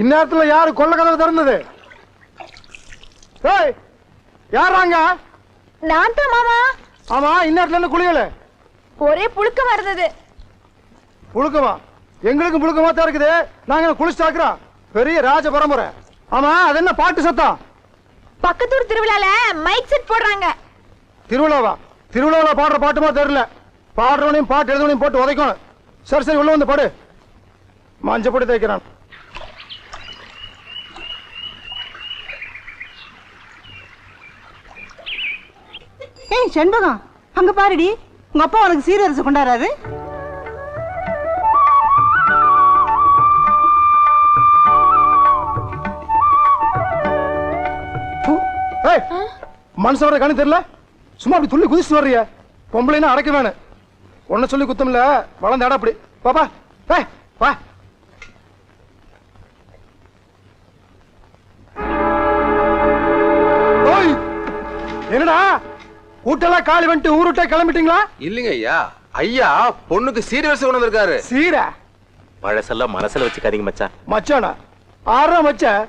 இந்நேரத்துல யாரு கொள்ள கதவு திறந்தது? யாராங்க நான் தான் மாமா. ஆமா இந்நேரத்துல இருந்து குளியல? ஒரே புழுக்கம் வருது புழுக்கமா? எங்களுக்கும் புழுக்கமா தான் இருக்குது. நாங்க குளிச்சு தாக்குறோம் பெரிய ராஜ பரம்பரை. ஆமா அது என்ன பாட்டு சத்தம்? பக்கத்தூர் திருவிழால மைக் செட் போடுறாங்க. திருவிழாவா? திருவிழாவில் பாடுற பாட்டுமா தெரியல. பாடுறவனையும் பாட்டு எழுதவனையும் போட்டு உதைக்கணும். சரி சரி உள்ள வந்து பாடு. மஞ்சள் பொடி செண்பகம். அங்க பாருடி. உங்க அப்பா உனக்கு சீரரசு கொண்டாடுறாரு. ஏய் மனுஷன் வர கண்ணு தெரியல? சும்மா அப்படி துள்ளி குதிச்சு வர்றிய பொம்பளைன்னா அடக்க வேணும். உன்னை சொல்லி குத்தம் இல்ல. வளர்ந்த இடம் அப்படி. பாப்பா ஏய் வா. ஓய் என்னடா? வீட்டெல்லாம் காலி வந்துட்டு ஊருட்டே கிளம்பிட்டீங்களா? இல்லைங்க ஐயா. ஐயா பொண்ணுக்கு சீர்வரிசை கொண்டு வந்திருக்காரு. சீரா? பழசெல்லாம் மனசுல வச்சுக்காதீங்க மச்சான். மச்சானா? ஆறா மச்சான்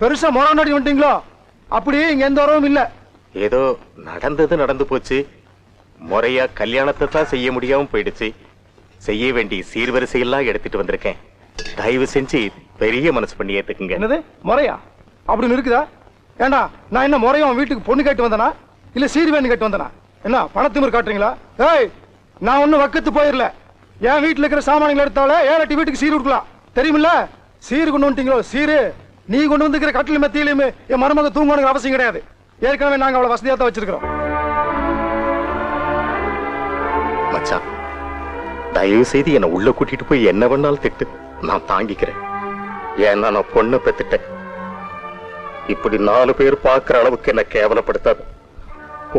பெருசா முறை வந்துட்டீங்களோ? அப்படி இங்க எந்த உறவும் இல்ல. ஏதோ நடந்தது நடந்து போச்சு. முறையா கல்யாணத்தை தான் செய்ய முடியாம போயிடுச்சு. செய்ய வேண்டிய சீர்வரிசையெல்லாம் எடுத்துட்டு வந்திருக்கேன். தயவு செஞ்சு பெரிய மனசு பண்ணி ஏத்துக்குங்க. என்னது? முறையா? அப்படின்னு இருக்குதா? ஏண்டா நான் என்ன முறையும் வீட்டுக்கு பொண்ணு கேட்டு வந்தனா? இல்ல சீர் வேணும் கேட்டு வந்தனா? என்ன பணத்திமிர் காட்டுறீங்களா? ஏய் நான் ஒன்னும் வக்கத்து போயிடல என் வீட்டுல இருக்கிற சாமான்கள் எடுத்தாலே ஏழட்டி வீட்டுக்கு சீர் கொடுக்கலாம். தெரியுமில்ல? சீர் கொண்டு வந்துட்டீங்களோ? சீரு. நீ கொண்டு வந்துக்கிற கட்டில் மெத்தியிலுமே என் மருமக தூங்கணுங்கிற அவசியம் கிடையாது. ஏற்கனவே நாங்க அவ்வளவு வசதியா தான் வச்சிருக்கிறோம். மச்சான் தயவு செய்து என்னை உள்ள கூட்டிட்டு போய் என்ன வேணாலும் திட்டு. நான் தாங்கிக்கிறேன். ஏன்னா நான் பொண்ணை பெத்துட்டேன். இப்படி நாலு பேர் பார்க்கிற அளவுக்கு என்ன கேவலப்படுத்தாது.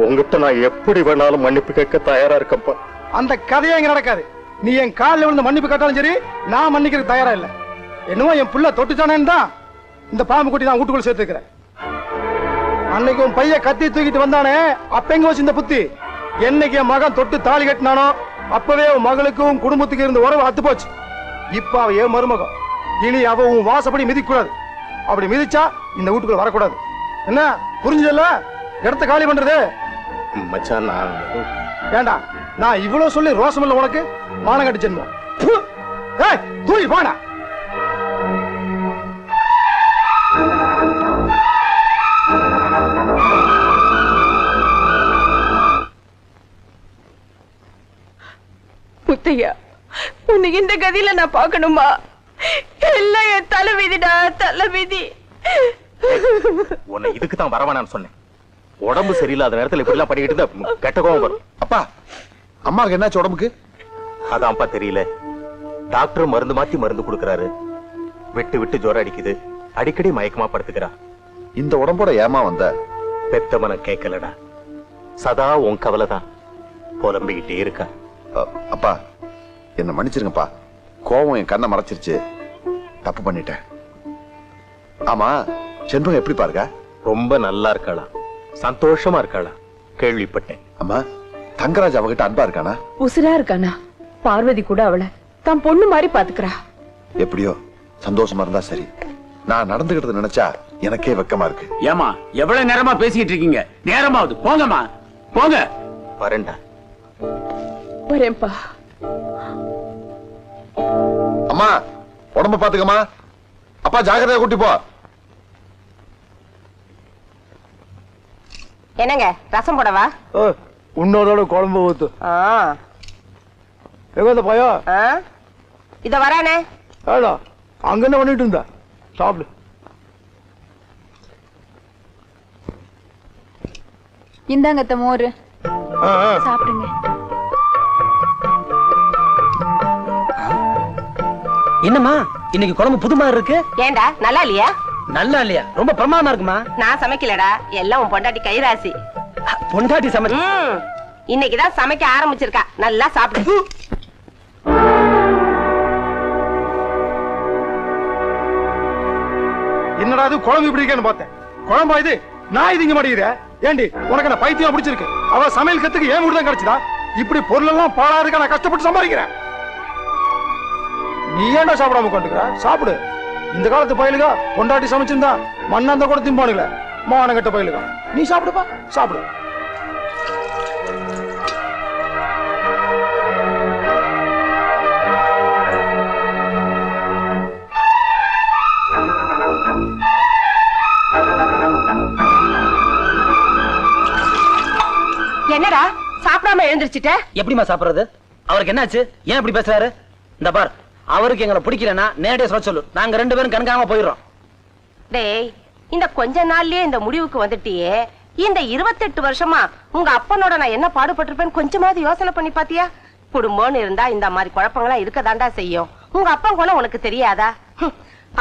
உங்ககிட்ட நான் எப்படி வேணாலும் மன்னிப்பு கேட்க தயாரா இருக்கப்பா அந்த கதையே இங்க நடக்காது. நீ என் காலில் விழுந்து மன்னிப்பு கேட்டாலும் சரி நான் மன்னிக்கிறதுக்கு தயாரா இல்லை. என்னமோ என் புள்ள தொட்டுச்சானேன்னு தான் இந்த பாம்பு குட்டி நான் வீட்டுக்குள்ள சேர்த்துக்கிறேன். அன்னைக்கு உன் பையன் கத்தி தூக்கிட்டு வந்தானே அப்ப எங்க வச்சு இந்த புத்தி? என்னைக்கு என் மகன் தொட்டு தாலி கட்டினானோ அப்பவே உன் மகளுக்கும் குடும்பத்துக்கு இருந்த உறவு அத்து போச்சு. இப்ப அவ என் மருமகம்? இனி அவ உன் வாசப்படி மிதிக்கூடாது. அப்படி மிதிச்சா இந்த வீட்டுக்குள்ள வரக்கூடாது. என்ன? புரிஞ்சதில்ல? இடத்த காலி பண்றது? மச்சான் நான் ஏண்டா நான் இவ்வளவு சொல்லி ரோசம் இல்ல உனக்கு? மானங்கட்டு ஜென்மம். தூய் போடா முத்தையா உன்னை இந்த கதியில நான் பார்க்கணுமா? எல்லாம் என் தலை விதிடா தலை விதி உன்னை இதுக்கு தான் வரவேணான்னு சொன்னேன். உடம்பு சரியில்லாத நேரத்துல இப்படி எல்லாம் பண்ணிக்கிட்டு இருந்தா கெட்ட கோவம் வரும். அப்பா அம்மாவுக்கு என்னாச்சு உடம்புக்கு? அதான்ப்பா தெரியல. டாக்டர் மருந்து மாத்தி மருந்து கொடுக்கறாரு. விட்டு விட்டு ஜுரம் அடிக்குது. அடிக்கடி மயக்கமா படுத்துக்கிறா. இந்த உடம்போட ஏமா வந்த? பெத்த மனம் கேட்கலடா. சதா உன் கவலை தான் புலம்பிக்கிட்டே இருக்கா. அப்பா என்ன மன்னிச்சிருங்கப்பா. கோவம் என் கண்ணை மறைச்சிருச்சு. தப்பு பண்ணிட்டேன். ஆமா செண்பகம் எப்படி பாருங்க ரொம்ப நல்லா இருக்காளா. சந்தோஷமா இருக்காளா? கேள்விப்பட்டேன். அம்மா தங்கராஜ் அவகிட்ட அன்பா இருக்கானா? உசுரா இருக்கானா? பார்வதி கூட அவளை. தான் பொண்ணு மாதிரி பாத்துக்கிறா. எப்படியோ சந்தோஷமா இருந்தா சரி. நான் நடந்துகிட்டது நினைச்சா எனக்கே வெக்கமா இருக்கு. ஏமா எவ்வளவு நேரமா பேசிக்கிட்டு இருக்கீங்க? நேரமாவது போங்கம்மா. போங்க. வரேன்டா. வரேன்பா அம்மா உடம்ப பாத்துக்கம்மா. அப்பா ஜாக்கிரதையா கூட்டி போ. என்னங்க ரசம் போடவா? ஓ, உன்னோட குழம்பு ஊத்து. ஆ, எங்க பையோ. இதோ வரானே. ஏடா அங்க என்ன பண்ணிட்டு இருந்தா. சாப்பிடு. இந்தாங்க மோரு. ஆ, ஆ. சாப்பிடுங்க. என்னம்மா இன்னைக்கு குழம்பு புது மாதிரி இருக்கு? ஏண்டா நல்லா இல்லையா? நல்லா இல்லையா? ரொம்ப பிரமாதமா இருக்குமா? நான் சமைக்கலடா. எல்லாம் உன் பொண்டாட்டி கைராசி. பொண்டாட்டி சமைச்சு இன்னைக்குதான் சமைக்க ஆரம்பிச்சிருக்கா. நல்லா சாப்பிடு. என்னடா இது குழம்பு இப்படி இருக்கேன்னு பார்த்தேன். குழம்பா இது? நான் இது இங்க மாட்டேங்குது ஏண்டி உனக்கு என்ன பைத்தியம் பிடிச்சிருக்கு. அவ சமையல் கத்துக்கு ஏன் வீடு தான் கிடைச்சதா? இப்படி பொருள் எல்லாம் பாழா இருக்க நான் கஷ்டப்பட்டு சம்பாதிக்கிறேன். நீ ஏன்டா சாப்பிடாம உட்காந்துக்கிற சாப்பிடு. இந்த காலத்து பயலுகா கொண்டாட்டி சமைச்சிருந்தா மண்ணாந்த கூட திம்பானுங்களே மானங்கட்ட பயலுகா. நீ சாப்பிடுப்பா. சாப்பிடு. என்னடா சாப்பிடாம எழுந்திருச்சிட்ட? எப்படிம்மா சாப்பிடுறது? அவருக்கு என்னாச்சு? ஏன் இப்படி பேசுறாரு? இந்த பார் அவருக்கு எங்களை பிடிக்கலன்னா நேரடியா சொல்ல சொல்லு. நாங்க ரெண்டு பேரும் கண்காணாம போயிடுறோம். டேய் இந்த கொஞ்ச நாள்லயே இந்த முடிவுக்கு வந்துட்டியே. இந்த இருபத்தெட்டு வருஷமா உங்க அப்பனோட நான் என்ன பாடுபட்டிருப்பேன்னு கொஞ்சமாவது யோசனை பண்ணி பாத்தியா? குடும்பம்னு இருந்தா இந்த மாதிரி குழப்பங்களாம் இருக்கதாண்டா செய்யும். உங்க அப்பன் குணம் உனக்கு தெரியாதா?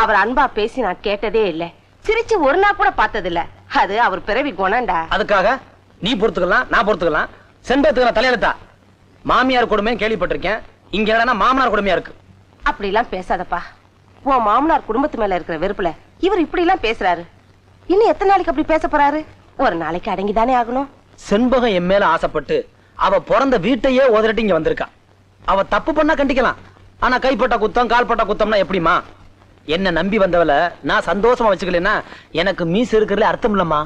அவர் அன்பா பேசி நான் கேட்டதே இல்ல. சிரிச்சு ஒரு நாள் கூட பார்த்தது இல்ல அது அவர் பிறவி குணம்டா. அதுக்காக நீ பொறுத்துக்கலாம் நான் பொறுத்துக்கலாம். செண்பத்துக்கு தலையெழுத்தா? மாமியார் கொடுமைன்னு கேள்விப்பட்டிருக்கேன். இங்க மாமனார் கொடுமையா இருக்கு? அப்படி எல்லாம் பேசாதப்பா. உன் மாமனார் குடும்பத்து மேல இருக்கிற வெறுப்புல இவர் இப்படி எல்லாம் பேசுறாரு. இன்னும் எத்தனை நாளைக்கு அப்படி பேச போறாரு? ஒரு நாளைக்கு அடங்கிதானே ஆகணும். செண்பகம் என் மேல ஆசைப்பட்டு அவ பிறந்த வீட்டையே உதறிட்டு இங்க வந்திருக்கா. அவ தப்பு பண்ணா கண்டிக்கலாம். ஆனா கைப்பட்ட குத்தம் கால்பட்ட குத்தம்னா எப்படிமா என்ன நம்பி வந்தவள நான் சந்தோஷமா வச்சுக்கலன்னா எனக்கு மீசு இருக்கிறதுல அர்த்தம் இல்லம்மா.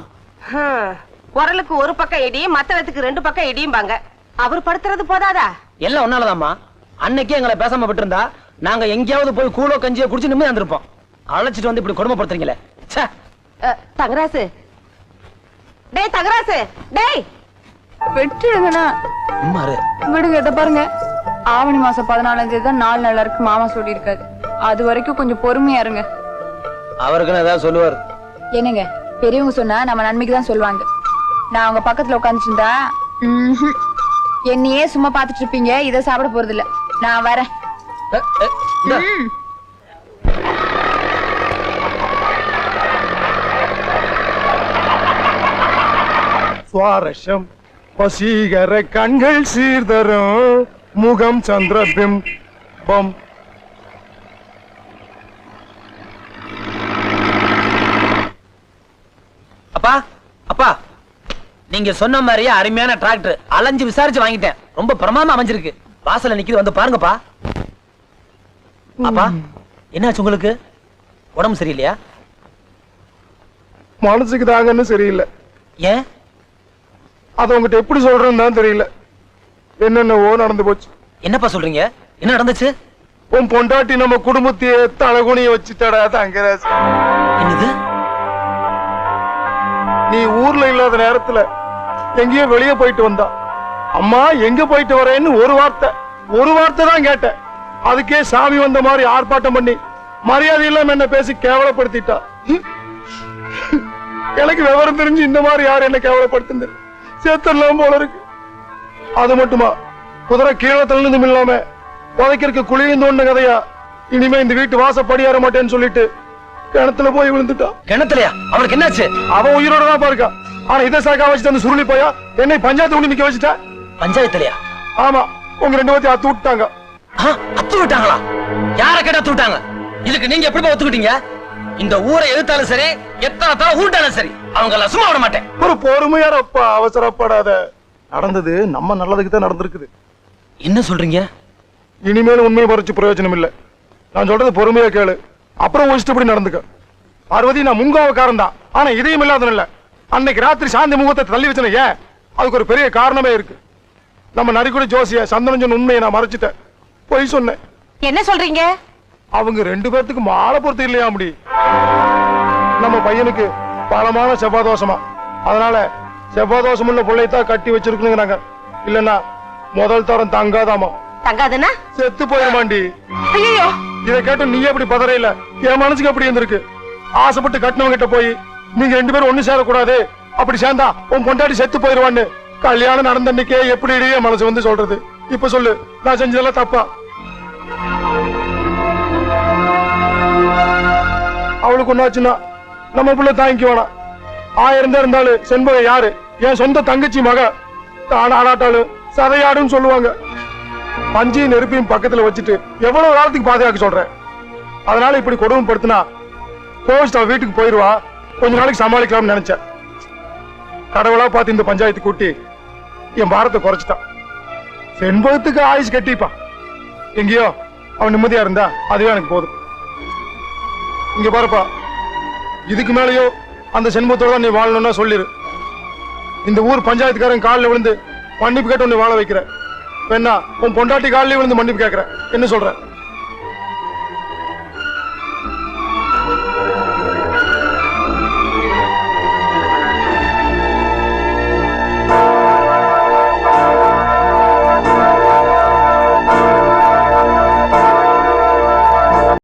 குரலுக்கு ஒரு பக்கம் இடி மத்தளத்துக்கு ரெண்டு பக்கம் இடியும்பாங்க. அவர் படுத்துறது போதாதா? எல்லாம் ஒன்னாலதாம்மா அன்னைக்கே எங்களை பேசாம விட்டுருந்தா நாங்க எங்கேயாவது போய் கூழோ கஞ்சியோ குடிச்சு நிம்மதி வந்திருப்போம் அழைச்சிட்டு வந்து இப்படி கொடுமைப்படுத்துறீங்களே. தங்கராசு. டேய் தங்கராசு. டேய். விட்டுடுங்கண்ணா அம்மாரு விடுங்க இதை பாருங்க. ஆவணி மாசம் பதினாலாம் தேதி தான் நாலு நல்லா இருக்கு மாமா சொல்லியிருக்காரு. அது வரைக்கும் கொஞ்சம் பொறுமையா இருங்க. அவருக்குன்னு ஏதாவது சொல்லுவார். என்னங்க? பெரியவங்க சொன்னா நம்ம நன்மைக்கு தான் சொல்லுவாங்க. நான் அவங்க பக்கத்துல ம்ஹும். என்னையே சும்மா பாத்துட்டு இருப்பீங்க இதை சாப்பிட போறது இல்ல நான் வரேன். சுவாரஸ்யம். பசீகர கண்கள் சீர்தரும். முகம் சந்திரபிம். பம். அப்பா அப்பா. நீங்க சொன்ன மாதிரியே அருமையான டிராக்டர். அலைஞ்சு விசாரிச்சு வாங்கிட்டேன். ரொம்ப பிரமாதமா அமைஞ்சிருக்கு. வாசல்ல நிக்குது வந்து பாருங்கப்பா. அப்பா என்னாச்சு உங்களுக்கு? உடம்பு சரியில்லையா? மனசுக்கு தாங்கன்னு சரியில்லை. ஏன்? அதை உங்ககிட்ட எப்படி சொல்றேன்னு தான் தெரியல. என்னென்னவோ நடந்து போச்சு. என்னப்பா சொல்றீங்க? என்ன நடந்துச்சு? உன் பொண்டாட்டி நம்ம குடும்பத்தையே தலகுனிய வச்சுட்டடா தங்கராஜ். என்னது? நீ ஊர்ல இல்லாத நேரத்துல எங்கேயோ வெளியே போயிட்டு வந்தா. அம்மா எங்க போயிட்டு வரேன்னு ஒரு வார்த்தை ஒரு வார்த்தை தான் கேட்டேன். அதுக்கே சாமி வந்த மாதிரி ஆர்ப்பாட்டம் பண்ணி மரியாதை இல்லாம என்ன பேசி கேவலப்படுத்திட்டா. எனக்கு விவரம் தெரிஞ்சு இந்த மாதிரி யார் என்ன கேவலப்படுத்துந்து சேர்த்தெல்லாம் போல இருக்கு. அது மட்டுமா? குதிரை கீழே தள்ளுனதும் இல்லாம புதைக்கிறதுக்கு குழியும் தோண்ட கதையா? இனிமே இந்த வீட்டு வாசப்படி ஏற மாட்டேன்னு சொல்லிட்டு கிணத்துல போய் விழுந்துட்டா. கிணத்துலயா? அவளுக்கு என்னாச்சு? அவன் உயிரோட தான் பாருக்கா. ஆனா இதை சாக்கா வச்சுட்டு அந்த சுருளி போயா? என்னை பஞ்சாயத்து கொண்டு நிக்க வச்சுட்டா? பஞ்சாயத்துலயா? ஆமா. உங்க ரெண்டு பேர்த்தையும் அத்து விட்டாங்க அத்து விட்டாங்களா? யார கேட்டா அத்து விட்டாங்க? இதுக்கு நீங்க எப்படி ஒத்துக்கிட்டீங்க? இந்த ஊரை எதிர்த்தாலும் சரி எத்தனை ஊட்டாலும் சரி அவங்க எல்லாம் சும்மா விட மாட்டேன். ஒரு பொறுமையாரப்பா அவசரப்படாத. நடந்தது நம்ம நல்லதுக்கு தான் நடந்திருக்குது. என்ன சொல்றீங்க? இனிமேல் உண்மையை பறிச்சு பிரயோஜனம் இல்ல. நான் சொல்றது பொறுமையா கேளு. அப்புறம் இஷ்டப்படி நடந்துக்க. பார்வதி நான் முங்காவக்காரன் தான். ஆனா இதயம் இல்லாதவன் இல்ல. அன்னைக்கு ராத்திரி சாந்தி முகூர்த்தத்தை தள்ளி வச்சன ஏன்? அதுக்கு ஒரு பெரிய காரணமே இருக்கு. நம்ம நரிக்குடி ஜோசிய சந்தனஞ்சன் உண்மையை நான் மறைச்சிட்டேன். பொய் சொன்னேன். என்ன சொல்றீங்க? அவங்க ரெண்டு பேர்த்துக்கு மாலை பொறுத்து இல்லையா முடி? நம்ம பையனுக்கு பலமான செவ்வாதோஷமா. அதனால செவ்வாதோஷம் உள்ள பிள்ளைத்தான் கட்டி வச்சிருக்கணுங்கிறாங்க. இல்லன்னா முதல் தரம் தங்காதாமா? தங்காதுன்னா? செத்து போயிருமாண்டி. ஐயோ இதை கேட்டு நீ எப்படி பதறையில என் மனசுக்கு அப்படி இருந்திருக்கு? ஆசைப்பட்டு கட்டினவங்க கிட்ட போய் நீங்க ரெண்டு பேரும் ஒண்ணு சேரக்கூடாது. அப்படி சேர்ந்தா உன் பொண்டாட்டி செத்து போயிருவான்னு. கல்யாணம் நடந்த அன்னைக்கே எப்படி மனசு வந்து சொல்றது? இப்ப சொல்லு. நான் செஞ்சதெல்லாம் தப்பா? அவளுக்கு ஒன்னாச்சுன்னா நம்ம பிள்ளை தாங்கிக்க வேணாம். ஆயிரம் தான் இருந்தாலும் செண்பகம் யாரு? என் சொந்த தங்கச்சி மக. தான ஆடாட்டாலும் சதையாடுன்னு சொல்லுவாங்க. பஞ்சையும் நெருப்பையும் பக்கத்துல வச்சுட்டு எவ்வளவு காலத்துக்கு பாதுகாக்க சொல்றேன் அதனால இப்படி கொடுமைப்படுத்தினா கோவிச்சுட்டு அவன் வீட்டுக்கு போயிருவா. கொஞ்ச நாளைக்கு சமாளிக்கலாம்னு நினைச்சேன். கடவுளா பார்த்து இந்த பஞ்சாயத்து கூட்டி என் பாரத்தை குறைச்சிட்டான். செண்பகத்துக்கு ஆயுஷ் கட்டிப்பா. எங்கேயோ அவன் நிம்மதியா இருந்தா அதுவே எனக்கு போதும். இங்க பாருப்பா இதுக்கு மேலயோ அந்த செண்பகத்தோட தான் நீ வாழணும்னா சொல்லிரு. இந்த ஊர் பஞ்சாயத்துக்காரன் காலில் விழுந்து மன்னிப்பு கேட்டு உன்னை வாழ வைக்கிற. வேணா உன் பொண்டாட்டி காலில் விழுந்து மன்னிப்பு கேட்கிற. என்ன சொல்ற?